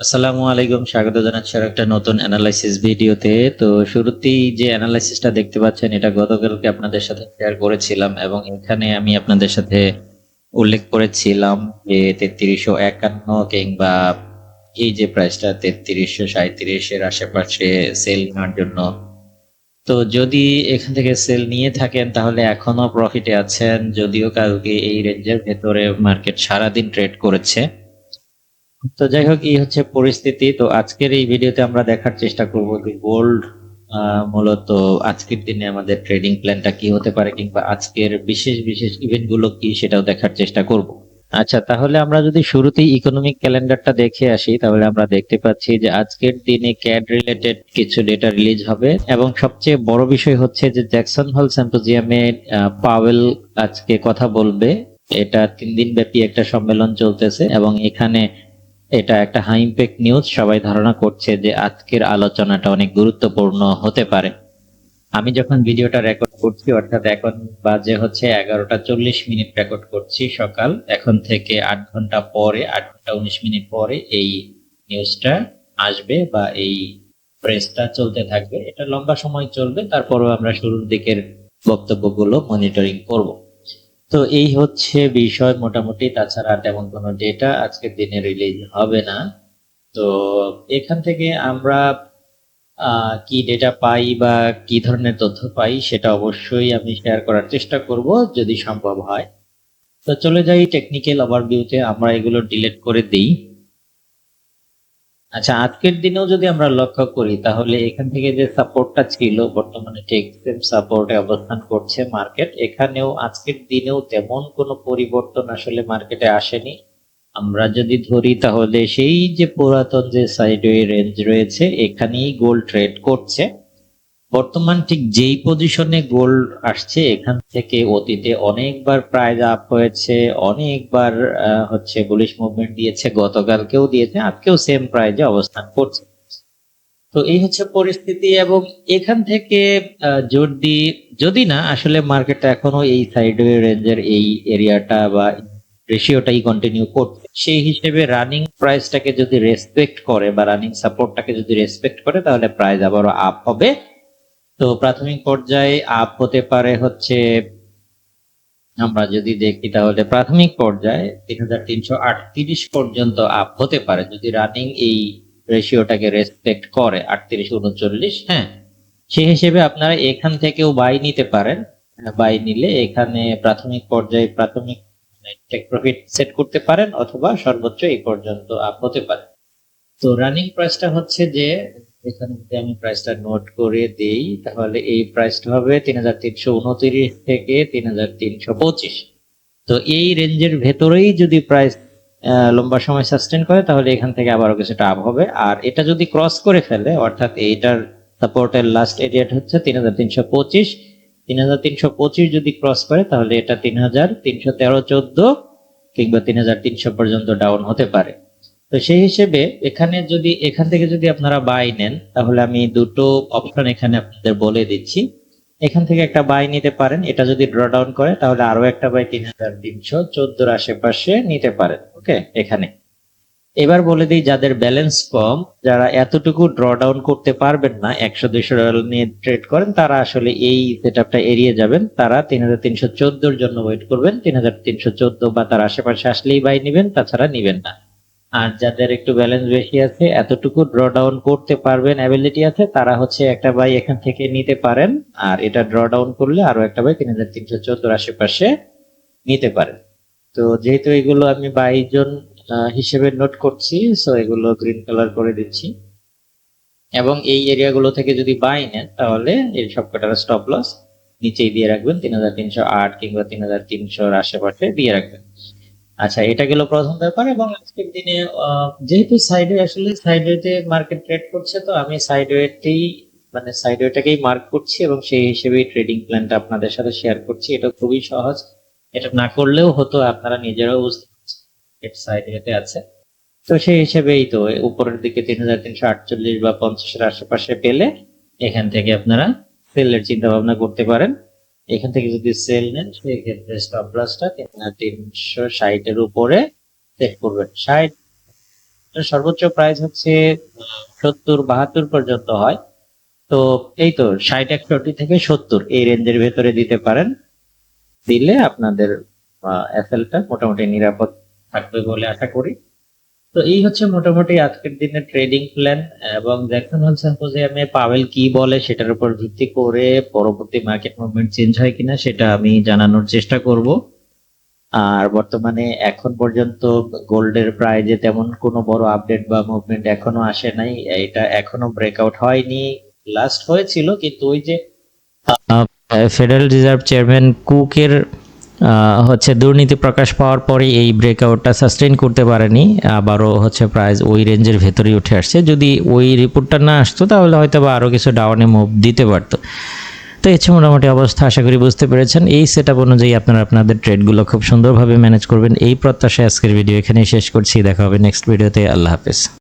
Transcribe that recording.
আসসালামু আলাইকুম, স্বাগত জানাচ্ছি আর একটা নতুন অ্যানালাইসিস ভিডিওতে। তো শুরুতেই যে অ্যানালাইসিসটা দেখতে পাচ্ছেন, এটা গতকালকে আপনাদের সাথে শেয়ার করেছিলাম এবং এখানে আমি আপনাদের সাথে উল্লেখ করেছিলাম যে তেত্রিশশো একান্ন কিংবা এই যে প্রাইসটা তেত্রিশশো সাঁত্রিশের আশেপাশে সেল নেওয়ার জন্য। তো যদি এখান থেকে সেল নিয়ে থাকেন, তাহলে এখনও প্রফিটে আছেন, যদিও কালকে এই রেঞ্জের ভেতরে মার্কেট সারাদিন ট্রেড করেছে। তো যাই হোক, এই হচ্ছে পরিস্থিতি। তো আজকের এই ভিডিওতে আমরা দেখার চেষ্টা করব যে গোল্ড মূলত আজকের দিনে আমাদের ট্রেডিং প্ল্যানটা কি হতে পারে কিংবা আজকের বিশেষ বিশেষ ইভেন্টগুলো কি সেটাও দেখার চেষ্টা করব। আচ্ছা তাহলে আমরা যদি শুরুতেই ইকোনমিক ক্যালেন্ডারটা দেখে আসি, তাহলে আমরা দেখতে পাচ্ছি যে আজকের দিনে ক্যাড রিলেটেড কিছু ডেটা রিলিজ হবে এবং সবচেয়ে বড় বিষয় হচ্ছে যে জ্যাকসন হল সিম্পোজিয়ামে পাওয়েল আজকে কথা বলবে। এটা তিন দিন ব্যাপী একটা সম্মেলন চলতেছে এবং এখানে এটা একটা হাই ইম্প্যাক্ট নিউজ, সবাই ধারণা করছে যে আজকের আলোচনাটা অনেক গুরুত্বপূর্ণ হতে পারে। আমি যখন ভিডিওটা রেকর্ড করছি, অর্থাৎ এখন বাজে হচ্ছে এগারোটা চল্লিশ মিনিট রেকর্ড করছি সকাল, এখন থেকে আট ঘণ্টা পরে, আট ঘণ্টা উনিশ মিনিট পরে এই নিউজটা আসবে বা এই প্রেসটা চলতে থাকবে। এটা লম্বা সময় চলবে, তারপরেও আমরা শুরুর দিকের বক্তব্যগুলো মনিটরিং করব। তো এই হচ্ছে বিষয় মোটামুটি, তাছাড়া তেমন কোনো ডেটা আজকের দিনে রিলিজ হবে না। তো এখান থেকে আমরা কি ডেটা পাই বা কি ধরনের তথ্য পাই সেটা অবশ্যই আমি শেয়ার করার চেষ্টা করব যদি সম্ভব হয়। তো চলে যাই টেকনিক্যাল ওভারভিউতে আমরা এগুলো ডিলিট করে দিই। আচ্ছা আজকের দিনেও যদি আমরা লক্ষ্য করি, তাহলে এখান থেকে যে সাপোর্টটা ছিল, বর্তমানে ঠিক সেম সাপোর্টে অবস্থান করছে মার্কেট এখানেও আজকের দিনেও তেমন কোনো পরিবর্তন আসলে মার্কেটে আসেনি। আমরা যদি ধরি, তাহলে সেই যে পুরাতন যে সাইডওয়ে রেঞ্জ রয়েছে, এখানেই গোল্ড ট্রেড করছে। বর্তমান ঠিক যেই পজিশনে গোল আসছে, এখান থেকে অতীতে অনেকবার প্রাইজ আপ হয়েছে, অনেকবার হচ্ছে বুলিশ মুভমেন্ট দিয়েছে, গতকালকেও দিয়েছে, আজকেও সেম প্রাইজে অবস্থান করছে। তো এই হচ্ছে পরিস্থিতি এবং এখান থেকে যদি যদি না, আসলে মার্কেটটা এখনও এই সাইডওয়ে রেঞ্জের এই এরিয়াটা বা রেশিওটাই কন্টিনিউ করছে। সেই হিসেবে রানিং প্রাইসটাকে যদি রেসপেক্ট করে বা রানিং সাপোর্টটাকে যদি রেসপেক্ট করে, তাহলে প্রাইস আবারও আপ হবে। তো প্রাথমিক পর্যায়ে আপ হতে পারে হচ্ছে, আমরা যদি দেখি তাহলে প্রাথমিক পর্যায়ে তিন হাজার তিনশো আটত্রিশ পর্যন্ত আপ হতে পারে। যদি রানিং এই রেশিওটাকে রেসপেক্ট করে, আটত্রিশ উনচল্লিশ হ্যাঁ সে হিসেবে আপনারা এখান থেকেও বাই নিতে পারেন। বাই নিলে এখানে প্রাথমিক পর্যায়ে প্রাথমিক টেক প্রফিট সেট করতে পারেন অথবা সর্বোচ্চ এই পর্যন্ত আপ হতে পারে। তো রানিং প্রাইসটা হচ্ছে যে এখানে যদি আমি প্রাইসটা নোট করে দেই। তাহলে এই প্রাইসটা হবে তিন হাজার তিনশো উনত্রিশ থেকে তিন হাজার তিনশো পঁচিশ। তো এই রেঞ্জের ভেতরেই যদি প্রাইস লম্বা সময় সাস্টেন করে, তাহলে এখান থেকে আবারও কিছুটা আপ হবে। আর এটা যদি ক্রস করে ফেলে, অর্থাৎ এইটার সাপোর্টের লাস্ট এরিয়াটা হচ্ছে তিন হাজার তিনশো পঁচিশ। তিন হাজার তিনশো পঁচিশ যদি ক্রস করে, তাহলে এটা তিন হাজার তিনশো তেরো চোদ্দ কিংবা তিন হাজার তিনশো পর্যন্ত ডাউন হতে পারে। তো সেই হিসেবে এখানে যদি, এখান থেকে যদি আপনারা বাই নেন, তাহলে আমি দুটো অপশন এখানে আপনাদের বলে দিচ্ছি। এখান থেকে একটা বাই নিতে পারেন, এটা যদি ড্র ডাউন করে, তাহলে আরও একটা বাই তিন হাজার তিনশো চোদ্দোর আশেপাশে নিতে পারেন, ওকে? এখানে। এবার বলে দিই, যাদের ব্যালেন্স কম, যারা এতটুকু ড্র ডাউন করতে পারবেন না, একশো দুইশো ডলার নিয়ে ট্রেড করেন, তারা আসলে এই সেট এড়িয়ে যাবেন। তারা তিন হাজার তিনশো চোদ্দোর জন্য ওয়েট করবেন, তিন হাজার তিনশো চোদ্দ বা তার আশেপাশে আসলেই বাই নিবেন, তাছাড়া নিবেন না। আর যাদের একটু ব্যালেন্স বেশি আছে এতটুকু ড্র ডাউন করতে পারবেন অ্যাবিলিটি আছে তারা হচ্ছে একটা বাই এখান থেকে নিতে পারেন। আর এটা ড্র ডাউন করলে আরও একটা বাই তিন হাজার তিনশো চোদ্দোর আশেপাশে নিতে পারেন। তো যেহেতু এগুলো আমি বাই জন আহ, হিসেবে নোট করছি সো এগুলো গ্রিন কালার করে দিচ্ছি। এবং এই এরিয়াগুলো থেকে যদি বাই নেন তাহলে এই সবকটার স্টপ লস নিচেই দিয়ে রাখবেন তিন হাজার তিনশো আট কিংবা তিন হাজার তিনশোর আশেপাশে দিয়ে রাখবেন। আচ্ছা এটা গেল প্রথম ব্যাপার এবং আজকের দিনে যেহেতু সাইডওয়ে আসলে সাইডওয়েতে মার্কেট ট্রেড করছে তো আমি সাইডওয়েতেই মানে সাইডওয়েটাকেই মার্ক করছি এবং সেই হিসেবেই ট্রেডিং প্ল্যানটা আপনাদের সাথে শেয়ার করছি। এটা খুবই সহজ। এটা না করলেও হতো, আপনারা নিজেরাও বুঝতে পারছেন সাইডওয়েতে আছে। তো সেই হিসেবেই তো উপরের দিকে তিন হাজার তিনশো আটচল্লিশ বা পঞ্চাশের আশেপাশে পেলে এখান থেকে আপনারা সেলের চিন্তা ভাবনা করতে পারেন। এখান থেকে যদি সেল নেন সেই ক্ষেত্রে স্টপ লসটা তিনশো ষাটের উপরে সেট করবেন। ষাট সর্বোচ্চ প্রাইস হচ্ছে সত্তর, বাহাত্তর পর্যন্ত হয়। তো এই তো ষাট, একষট্টি থেকে সত্তর এই রেঞ্জের ভেতরে দিতে পারেন। দিলে আপনাদের এসএলটা মোটামুটি নিরাপদ থাকবে বলে আশা করি। তো এই হচ্ছে মোটামুটি আজকের দিনের ট্রেডিং প্ল্যান এবং জ্যাকসন হোল সিম্পোজিয়ামে পাওয়েল কি বলে সেটার উপর ভিত্তি করে পরবর্তী মার্কেট মুভমেন্ট চেঞ্জ হয় কিনা সেটা আমি জানানোর চেষ্টা করব। আর বর্তমানে এখন পর্যন্ত গোল্ডের প্রাইজে তেমন কোনো বড় আপডেট বা মুভমেন্ট এখনও আসে নাই, এটা এখনও ব্রেকআউট হয়নি। লাস্ট হয়েছিল, কিন্তু ওই যে ফেডারেল রিজার্ভ চেয়ারম্যান কুকের হচ্ছে দুর্নীতি প্রকাশ পাওয়ার পরে এই ব্রেকআউটটা সাস্টেইন করতে পারেনি। আবারও হচ্ছে প্রাইস ওই রেঞ্জের ভেতরেই উঠে আসছে। যদি ওই রিপোর্টটা না আসতো, তাহলে হয়তো বা আরও কিছু ডাউনে মুভ দিতে পারতো। তো হচ্ছে মোটামুটি অবস্থা, আশা করি বুঝতে পেরেছেন। এই সেট আপ অনুযায়ী আপনারা আপনাদের ট্রেডগুলো খুব সুন্দরভাবে ম্যানেজ করবেন। এই প্রত্যাশায় আজকের ভিডিও এখানেই শেষ করছি। দেখা হবে নেক্সট ভিডিওতে আল্লাহ হাফেজ।